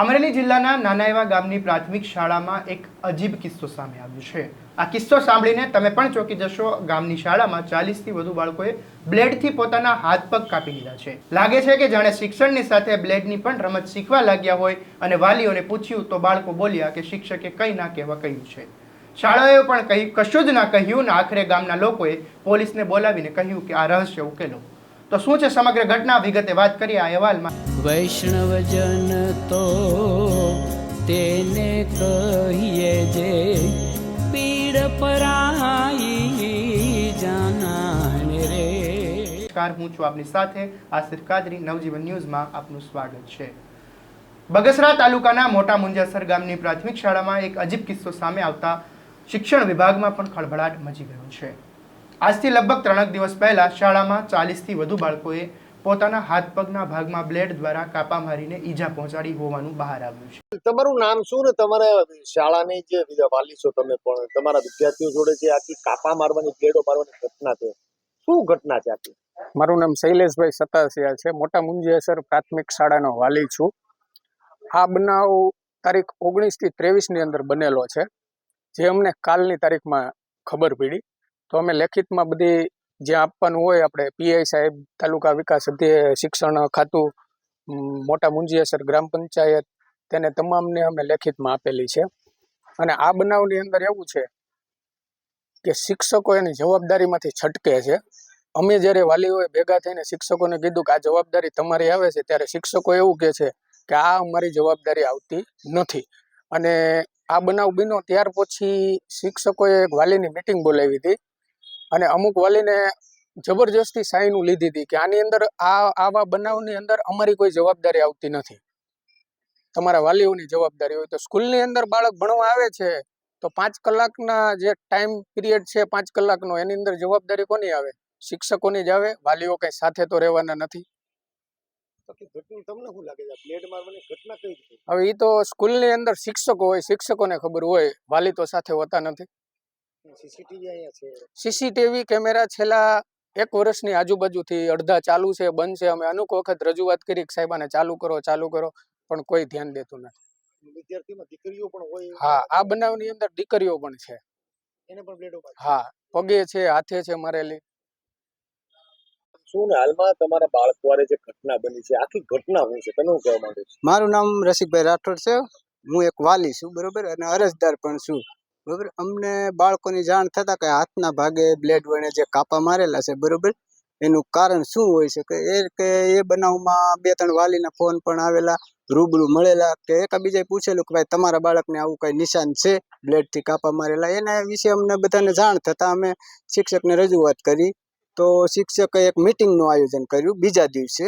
અમરેલી જિલ્લાના નાના એવા ગામની પ્રાથમિક શાળામાં એક અજીબ કિસ્સો સામે આવ્યો છે. આ કિસ્સો સાંભળીને તમે પણ ચોંકી જશો, ગામની શાળામાં ચાલીસથી વધુ બાળકોએ બ્લેડથી પોતાના હાથ પગ કાપી લીધા છે. લાગે છે કે જાણે શિક્ષણની સાથે બ્લેડની પણ રમત શીખવા લાગ્યા હોય અને વાલીઓને પૂછ્યું તો બાળકો બોલ્યા કે શિક્ષકે કંઈ ના કહેવા કહ્યું છે. શાળાએ પણ કહ્યું કશું જ ના કહ્યું ને આખરે ગામના લોકોએ પોલીસને બોલાવીને કહ્યું કે આ રહસ્ય ઉકેલો. તો શું છે સમગ્ર ઘટના? વિગતે વાત કરીએ આ અહેવાલમાં. વૈષ્ણવજન તો કહીએ જે પીડ પરાઈ જાનાને રે. નમસ્કાર, હું છું આપની સાથે આસિફ કાદરી. નવજીવન ન્યૂઝમાં આપનું સ્વાગત છે. બગસરા તાલુકાના મોટા મુંજાસર ગામની પ્રાથમિક શાળામાં એક અજીબ કિસ્સો સામે આવતા શિક્ષણ વિભાગમાં પણ ખળભળાટ મચી ગયો છે. આજથી લગભગ ત્રણેક દિવસ પહેલા શાળામાં ચાલીસથી વધુ બાળકોએ પોતાના હાથ પગના ભાગમાં બ્લેડ દ્વારા કાપા મારીને ઈજા પહોંચાડી હોવાનું બહાર આવ્યું છે. તમારું નામ શું ને તમારા શાળાની જે વાલી છો તમે પણ તમારા વિદ્યાર્થીઓ જોડે જે આખી કાપા મારવાની બ્લેડો મારવાની ઘટના છે? શું ઘટના છે આખી? મારું નામ શૈલેષભાઈ સતાસિયા છે. મોટા મુંજેસર પ્રાથમિક શાળાનો વાલી છું. આ બનાવ તારીખ ઓગણીસથી ત્રેવીસની અંદર બનેલો છે. જે અમને કાલની તારીખમાં ખબર પડી. તો અમે લેખિતમાં બધી જે આપવાનું હોય આપણે પીઆઈ સાહેબ, તાલુકા વિકાસ શિક્ષણ ખાતું મોટા મુંજીયાસર ગ્રામ પંચાયત, તેને તમામને અમે લેખિતમાં આપેલી છે. અને આ બનાવની અંદર એવું છે કે શિક્ષકો એની જવાબદારીમાંથી છટકે છે. અમે જ્યારે વાલીઓએ ભેગા થઈને શિક્ષકોને કીધું કે આ જવાબદારી તમારી આવે છે, ત્યારે શિક્ષકો એવું કહે છે કે આ અમારી જવાબદારી આવતી નથી. અને આ બનાવ બીનો ત્યાર પછી શિક્ષકોએ એક વાલીની મિટિંગ બોલાવી હતી. અને અમુક વાલીને જબરજસ્તી સાઈનું લીધી હતી કે આની અંદર આ આવા બનાવની અંદર અમારી કોઈ જવાબદારી આવતી નથી. તમારા વાલીઓની જવાબદારી હોય તો સ્કૂલની અંદર બાળક ભણવા આવે છે તો પાંચ કલાકના જે ટાઈમ પીરિયડ છે પાંચ કલાકનો એની અંદર જવાબદારી કોની આવે? શિક્ષકોની જ આવે વાલીઓ કઈ સાથે તો રહેવાના નથી? હવે એ તો સ્કૂલની અંદર શિક્ષકો હોય શિક્ષકોને ખબર હોય વાલી તો સાથે હોતા નથી. સીસીટીવી અહીંયા છે. સીસીટીવી કેમેરા છેલ્લા એક વર્ષની આજુબાજુથી અડધા ચાલુ છે બંધ છે. અમે અનુક વખત રજૂઆત કરી કે સાહેબ આને ચાલુ કરો ચાલુ કરો પણ કોઈ ધ્યાન દેતું નથી. વિદ્યાર્થીમાં દીકરીઓ પણ હોય હા આ બનાવની અંદર દીકરીઓ પણ છે. એને પણ બ્લેડો હા પગે છે હાથે છે મારેલી. શું ને હાલમાં તમારા બાળકવારે જે ઘટના બની છે આખી ઘટના હું છે તમે શું કહેવા માંગો છો? મારું નામ રસિકભાઈ રાઠોડ છે. હું એક વાલી છું બરોબર? અને અરજદાર પણ છું. બરોબર? અમને બાળકોની જાણ થતા કે હાથના ભાગે બ્લેડ વડે જે કાપા મારેલા છે, બરોબર? એનું કારણ શું હોય છે? કે એ કે એ બનાવમાં બે ત્રણ વાલીના ફોન પણ આવેલા, રૂબરૂ મળેલા, કે એકાબીજાએ પૂછેલું કે ભાઈ તમારા બાળકને આવું કઈ નિશાન છે, બ્લેડથી કાપા મારેલા? એના વિશે અમને બધાને જાણ થતા અમે શિક્ષકને રજૂઆત કરી. તો શિક્ષકે એક મિટિંગનું આયોજન કર્યું બીજા દિવસે.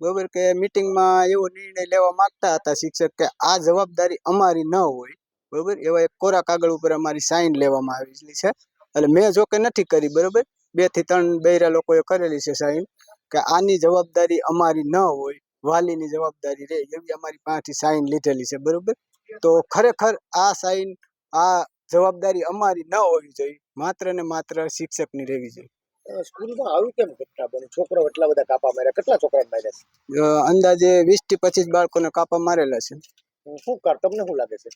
બરોબર? કે મિટિંગમાં એવો નિર્ણય લેવા માંગતા હતા શિક્ષક કે આ જવાબદારી અમારી ન હોય. બરોબર? એવા એક કોરા કાગળ ઉપર અમારી સાઈન લેવામાં આવેલી છે. એટલે મેં જો કે નથી કરી બરોબર? બેથી ત્રણ બૈરા લોકોએ કરેલી છે સાઈન કે આની જવાબદારી અમારી ન હોય વાલીની જવાબદારી રહે એવી અમારી પાસેથી સાઈન લીધેલી છે બરોબર? તો ખરેખર આ સાઈન આ જવાબદારી અમારી ન હોવી જોઈએ માત્ર ને માત્ર શિક્ષકની રહેવી જોઈએ. સ્કૂલમાં આવી કેમ ઘટના બની? છોકરો એટલા બધા કાપા માર્યા. કેટલા છોકરા માર્યા અંદાજે વીસથી પચીસ બાળકોને કાપા મારેલા છે. છે શું કાર તમને શું લાગે છે?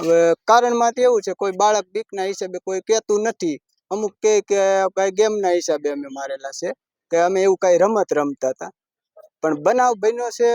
હવે કારણમાં તો એવું છે, કોઈ બાળક બીકના હિસાબે કોઈ કહેતું નથી. અમુક કહે કે ભાઈ ગેમના હિસાબે અમે મારેલા છે, કે અમે એવું કાંઈ રમત રમતા હતા. પણ બનાવ બન્યો છે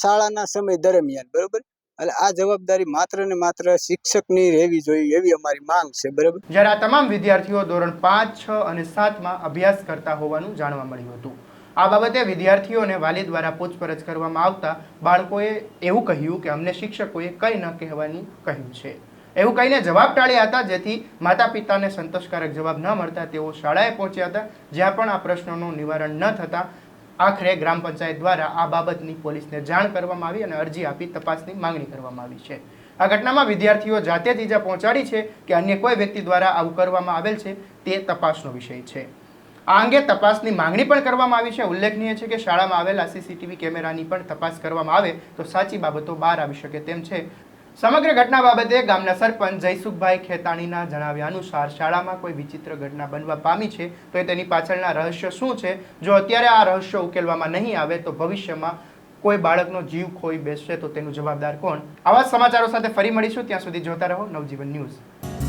શાળાના સમય દરમિયાન, બરોબર? એટલે આ જવાબદારી માત્ર ને માત્ર શિક્ષકની રહેવી જોઈએ એવી અમારી માંગ છે, બરોબર? જ્યારે આ તમામ વિદ્યાર્થીઓ ધોરણ પાંચ, છ અને સાતમાં અભ્યાસ કરતા હોવાનું જાણવા મળ્યું હતું. આ બાબતે વિદ્યાર્થીઓને વાલી દ્વારા પૂછપરછ કરવામાં આવતા બાળકોએ એવું કહ્યું કે અમને શિક્ષકોએ કંઈ ન કહેવાનું કહ્યું છે. એવું કહીને જવાબ ટાળ્યા હતા, જેથી માતા પિતાને સંતોષકારક જવાબ ન મળતા તેઓ શાળાએ પહોંચ્યા હતા, જ્યાં પણ આ પ્રશ્નોનું નિવારણ ન થતાં આખરે ગ્રામ પંચાયત દ્વારા આ બાબતની પોલીસને જાણ કરવામાં આવી અને અરજી આપી તપાસની માંગણી કરવામાં આવી છે. આ ઘટનામાં વિદ્યાર્થીઓ જાતે જ ઈજા પહોંચાડી છે કે અન્ય કોઈ વ્યક્તિ દ્વારા આવું કરવામાં આવેલ છે તે તપાસનો વિષય છે. આ અંગે તપાસની માંગણી પણ કરવામાં આવી છે. ઉલ્લેખનીય છે કે શાળામાં આવેલા સીસીટીવી કેમેરાની પણ તપાસ કરવામાં આવે તો સાચી બાબતો બહાર આવી શકે તેમ છે. સમગ્ર ઘટના બાબતે ગામના સરપંચ જયસુખભાઈ ખેતાણીના જણાવ્યા અનુસાર શાળામાં કોઈ વિચિત્ર ઘટના બનવા પામી છે તો તેની પાછળના રહસ્ય શું છે? જો અત્યારે આ રહસ્ય ઉકેલવામાં નહીં આવે તો ભવિષ્યમાં કોઈ બાળકનો જીવ ખોઈ બેસશે તો તેનું જવાબદાર કોણ? આવા સમાચારો સાથે ફરી મળીશું. ત્યાં સુધી જોતા રહો નવજીવન ન્યૂઝ.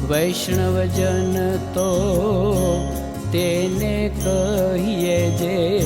વૈષ્ણવજન તો કહીએ જે